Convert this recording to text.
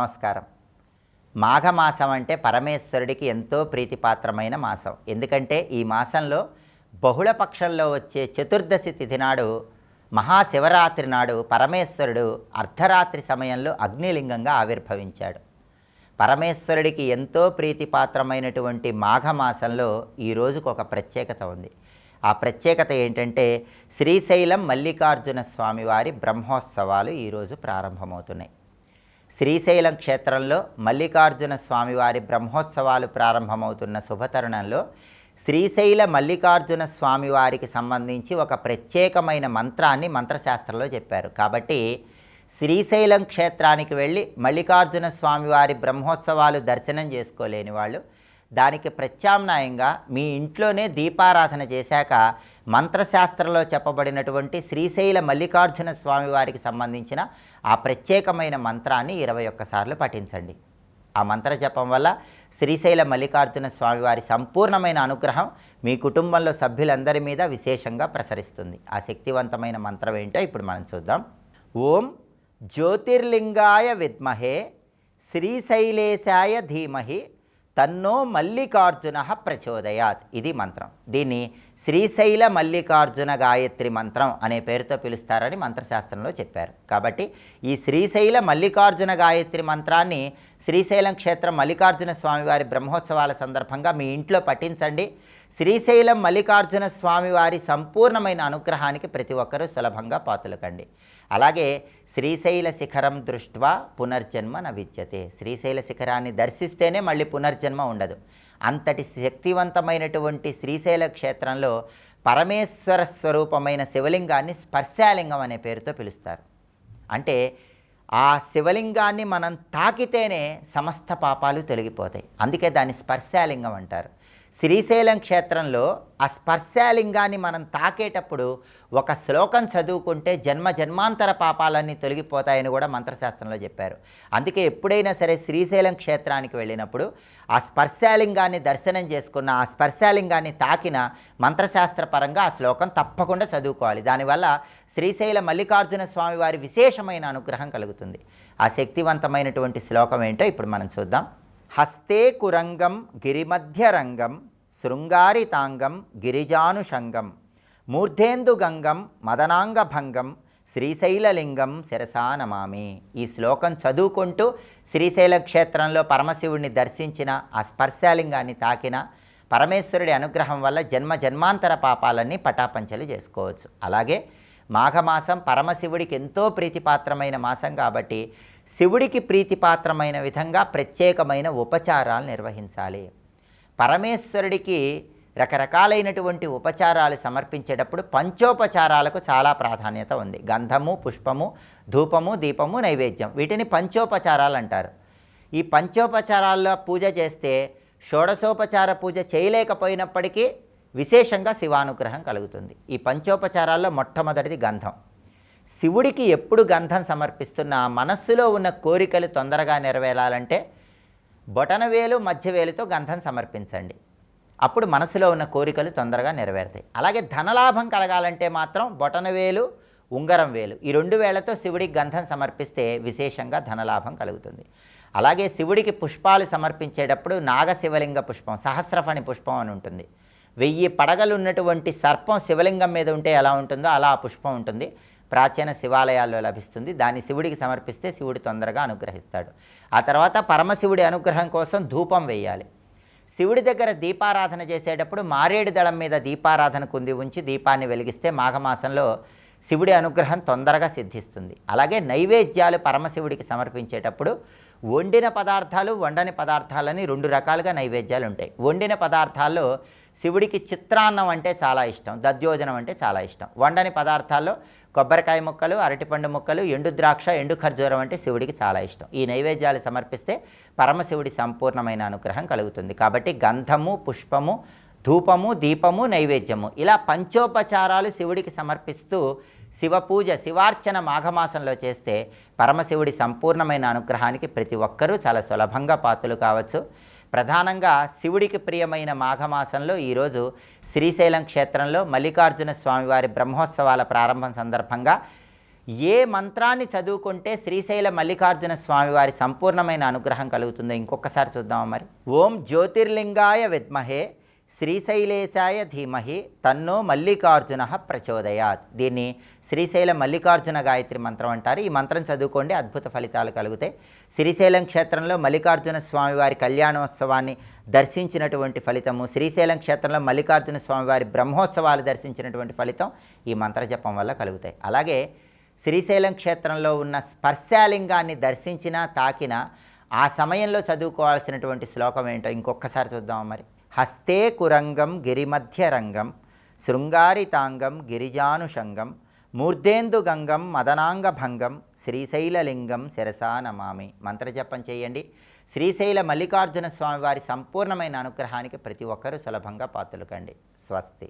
నమస్కారం. మాఘమాసం అంటే పరమేశ్వరుడికి ఎంతో ప్రీతిపాత్రమైన మాసం. ఎందుకంటే ఈ మాసంలో బహుళ పక్షంలో వచ్చే చతుర్దశి తిథి నాడు మహాశివరాత్రి నాడు పరమేశ్వరుడు అర్ధరాత్రి సమయంలో అగ్నిలింగంగా ఆవిర్భవించాడు. పరమేశ్వరుడికి ఎంతో ప్రీతిపాత్రమైనటువంటి మాఘమాసంలో ఈ రోజుకు ఒక ప్రత్యేకత ఉంది. ఆ ప్రత్యేకత ఏంటంటే శ్రీశైలం మల్లికార్జున స్వామివారి బ్రహ్మోత్సవాలు ఈరోజు ప్రారంభమవుతున్నాయి. శ్రీశైలం క్షేత్రంలో మల్లికార్జున స్వామివారి బ్రహ్మోత్సవాలు ప్రారంభమవుతున్న శుభతరుణంలో శ్రీశైల మల్లికార్జున స్వామివారికి సంబంధించి ఒక ప్రత్యేకమైన మంత్రాన్ని మంత్రశాస్త్రంలో చెప్పారు. కాబట్టి శ్రీశైలం క్షేత్రానికి వెళ్ళి మల్లికార్జున స్వామివారి బ్రహ్మోత్సవాలు దర్శనం చేసుకోలేని వాళ్ళు దానికి ప్రత్యామ్నాయంగా మీ ఇంట్లోనే దీపారాధన చేశాక మంత్రశాస్త్రంలో చెప్పబడినటువంటి శ్రీశైల మల్లికార్జున స్వామివారికి సంబంధించిన ఆ ప్రత్యేకమైన మంత్రాన్ని ఇరవై ఒక్కసార్లు పఠించండి. ఆ మంత్ర జపం వల్ల శ్రీశైల మల్లికార్జున స్వామివారి సంపూర్ణమైన అనుగ్రహం మీ కుటుంబంలో సభ్యులందరి మీద విశేషంగా ప్రసరిస్తుంది. ఆ శక్తివంతమైన మంత్రం ఏంటో ఇప్పుడు మనం చూద్దాం. ఓం జ్యోతిర్లింగాయ విద్మహే శ్రీశైలేశాయ ధీమహి తన్నో మల్లికార్జున ప్రచోదయాత్. ఇది మంత్రం. దీన్ని శ్రీశైల మల్లికార్జున గాయత్రి మంత్రం అనే పేరుతో పిలుస్తారని మంత్రశాస్త్రంలో చెప్పారు. కాబట్టి ఈ శ్రీశైల మల్లికార్జున గాయత్రి మంత్రాన్ని శ్రీశైలం క్షేత్రం మల్లికార్జున స్వామివారి బ్రహ్మోత్సవాల సందర్భంగా మీ ఇంట్లో పఠించండి. శ్రీశైలం మల్లికార్జున స్వామివారి సంపూర్ణమైన అనుగ్రహానికి ప్రతి ఒక్కరూ సులభంగా పాతులకండి. అలాగే శ్రీశైల శిఖరం దృష్ట్వా పునర్జన్మ న విద్యతే శ్రీశైల శిఖరాన్ని దర్శిస్తేనే మళ్ళీ పునర్జన్మ ఉండదు. అంతటి శక్తివంతమైనటువంటి శ్రీశైల క్షేత్రంలో పరమేశ్వర స్వరూపమైన శివలింగాన్ని స్పర్శాలింగం అనే పేరుతో పిలుస్తారు. అంటే ఆ శివలింగాన్ని మనం తాకితేనే సమస్త పాపాలు తొలగిపోతాయి. అందుకే దాన్ని స్పర్శాలింగం అంటారు. శ్రీశైలం క్షేత్రంలో ఆ స్పర్శాలింగాన్ని మనం తాకేటప్పుడు ఒక శ్లోకం చదువుకుంటే జన్మ జన్మాంతర పాపాలన్నీ తొలగిపోతాయని కూడా మంత్రశాస్త్రంలో చెప్పారు. అందుకే ఎప్పుడైనా సరే శ్రీశైలం క్షేత్రానికి వెళ్ళినప్పుడు ఆ స్పర్శాలింగాన్ని దర్శనం చేసుకున్న ఆ స్పర్శాలింగాన్ని తాకిన మంత్రశాస్త్రపరంగా ఆ శ్లోకం తప్పకుండా చదువుకోవాలి. దానివల్ల శ్రీశైల మల్లికార్జున స్వామి వారి విశేషమైన అనుగ్రహం కలుగుతుంది. ఆ శక్తివంతమైనటువంటి శ్లోకం ఏంటో ఇప్పుడు మనం చూద్దాం. హస్తే కురంగం గిరిమధ్యరంగం శృంగారితాంగం గిరిజానుషంగం మూర్ధేందుగంగం మదనాంగభంగం శ్రీశైలలింగం శిరసానమామి. ఈ శ్లోకం చదువుకుంటూ శ్రీశైల క్షేత్రంలో పరమశివుడిని దర్శించిన ఆ స్పర్శలింగాన్ని తాకిన పరమేశ్వరుడి అనుగ్రహం వల్ల జన్మ జన్మాంతర పాపాలన్నీ పటాపంచలు చేసుకోవచ్చు. అలాగే మాఘమాసం పరమశివుడికి ఎంతో ప్రీతిపాత్రమైన మాసం కాబట్టి శివుడికి ప్రీతిపాత్రమైన విధంగా ప్రత్యేకమైన ఉపచారాలు నిర్వహించాలి. పరమేశ్వరుడికి రకరకాలైనటువంటి ఉపచారాలు సమర్పించేటప్పుడు పంచోపచారాలకు చాలా ప్రాధాన్యత ఉంది. గంధము పుష్పము ధూపము దీపము నైవేద్యం వీటిని పంచోపచారాలు అంటారు. ఈ పంచోపచారాల్లో పూజ చేస్తే షోడశోపచార పూజ చేయలేకపోయినప్పటికీ విశేషంగా శివానుగ్రహం కలుగుతుంది. ఈ పంచోపచారాల్లో మొట్టమొదటిది గంధం. శివుడికి ఎప్పుడు గంధం సమర్పిస్తున్నా మనస్సులో ఉన్న కోరికలు తొందరగా నెరవేరాలంటే బొటనవేలు మధ్యవేలుతో గంధం సమర్పించండి. అప్పుడు మనసులో ఉన్న కోరికలు తొందరగా నెరవేరుతాయి. అలాగే ధనలాభం కలగాలంటే మాత్రం బొటనవేలు ఉంగరం వేలు ఈ రెండు వేలతో శివుడికి గంధం సమర్పిస్తే విశేషంగా ధనలాభం కలుగుతుంది. అలాగే శివుడికి పుష్పాలు సమర్పించేటప్పుడు నాగశివలింగ పుష్పం సహస్రఫణి పుష్పం అని ఉంటుంది. వెయ్యి పడగలు ఉన్నటువంటి సర్పం శివలింగం మీద ఉంటే ఎలా ఉంటుందో అలా ఆ పుష్పం ఉంటుంది. ప్రాచీన శివాలయాల్లో లభిస్తుంది. దాన్ని శివుడికి సమర్పిస్తే శివుడు తొందరగా అనుగ్రహిస్తాడు. ఆ తర్వాత పరమశివుడి అనుగ్రహం కోసం ధూపం వేయాలి. శివుడి దగ్గర దీపారాధన చేసేటప్పుడు మారేడు దళం మీద దీపారాధన కుంది ఉంచి దీపాన్ని వెలిగిస్తే మాఘమాసంలో శివుడి అనుగ్రహం తొందరగా సిద్ధిస్తుంది. అలాగే నైవేద్యాలు పరమశివుడికి సమర్పించేటప్పుడు వండిన పదార్థాలు వండని పదార్థాలని రెండు రకాలుగా నైవేద్యాలు ఉంటాయి. వండిన పదార్థాల్లో శివుడికి చిత్రాన్నం అంటే చాలా ఇష్టం దద్యోజనం అంటే చాలా ఇష్టం. వండని పదార్థాల్లో కొబ్బరికాయ ముక్కలు అరటిపండు ముక్కలు ఎండు ద్రాక్ష ఎండు ఖర్జూరం అంటే శివుడికి చాలా ఇష్టం. ఈ నైవేద్యాలు సమర్పిస్తే పరమశివుడి సంపూర్ణమైన అనుగ్రహం కలుగుతుంది. కాబట్టి గంధము పుష్పము ధూపము దీపము నైవేద్యము ఇలా పంచోపచారాలు శివుడికి సమర్పిస్తూ శివ పూజ శివార్చన మాఘమాసంలో చేస్తే పరమశివుడి సంపూర్ణమైన అనుగ్రహానికి ప్రతి ఒక్కరూ చాలా సులభంగా పాత్రలు కావచ్చు. ప్రధానంగా శివుడికి ప్రియమైన మాఘమాసంలో ఈరోజు శ్రీశైలం క్షేత్రంలో మల్లికార్జున స్వామివారి బ్రహ్మోత్సవాల ప్రారంభం సందర్భంగా ఏ మంత్రాన్ని చదువుకుంటే శ్రీశైల మల్లికార్జున స్వామివారి సంపూర్ణమైన అనుగ్రహం కలుగుతుందో ఇంకొకసారి చూద్దాం మరి. ఓం జ్యోతిర్లింగాయ విద్మహే. శ్రీశైలేశాయ ధీమహి తన్నో మల్లికార్జున ప్రచోదయాత్. దీన్ని శ్రీశైల మల్లికార్జున గాయత్రి మంత్రం అంటారు. ఈ మంత్రం చదువుకోండి అద్భుత ఫలితాలు కలుగుతాయి శ్రీశైలం క్షేత్రంలో మల్లికార్జున స్వామివారి కళ్యాణోత్సవాన్ని దర్శించినటువంటి ఫలితము శ్రీశైలం క్షేత్రంలో మల్లికార్జున స్వామివారి బ్రహ్మోత్సవాలు దర్శించినటువంటి ఫలితం ఈ మంత్ర జపం వల్ల కలుగుతాయి. అలాగే శ్రీశైలం క్షేత్రంలో ఉన్న స్పర్శాలింగాన్ని దర్శించినా తాకిన ఆ సమయంలో చదువుకోవాల్సినటువంటి శ్లోకం ఏంటో ఇంకొకసారి చూద్దాం మరి? హస్తే కురంగం గిరిమధ్య రంగం శృంగారితాంగం గిరిజానుషంగం మూర్ధేందుగంగం మదనాంగభంగం శ్రీశైలలింగం శిరసా నమామి. మంత్రజపం చేయండి. శ్రీశైల మల్లికార్జున స్వామివారి సంపూర్ణమైన అనుగ్రహానికి ప్రతి ఒక్కరూ సులభంగా పాత్రలు కండి. స్వస్తి.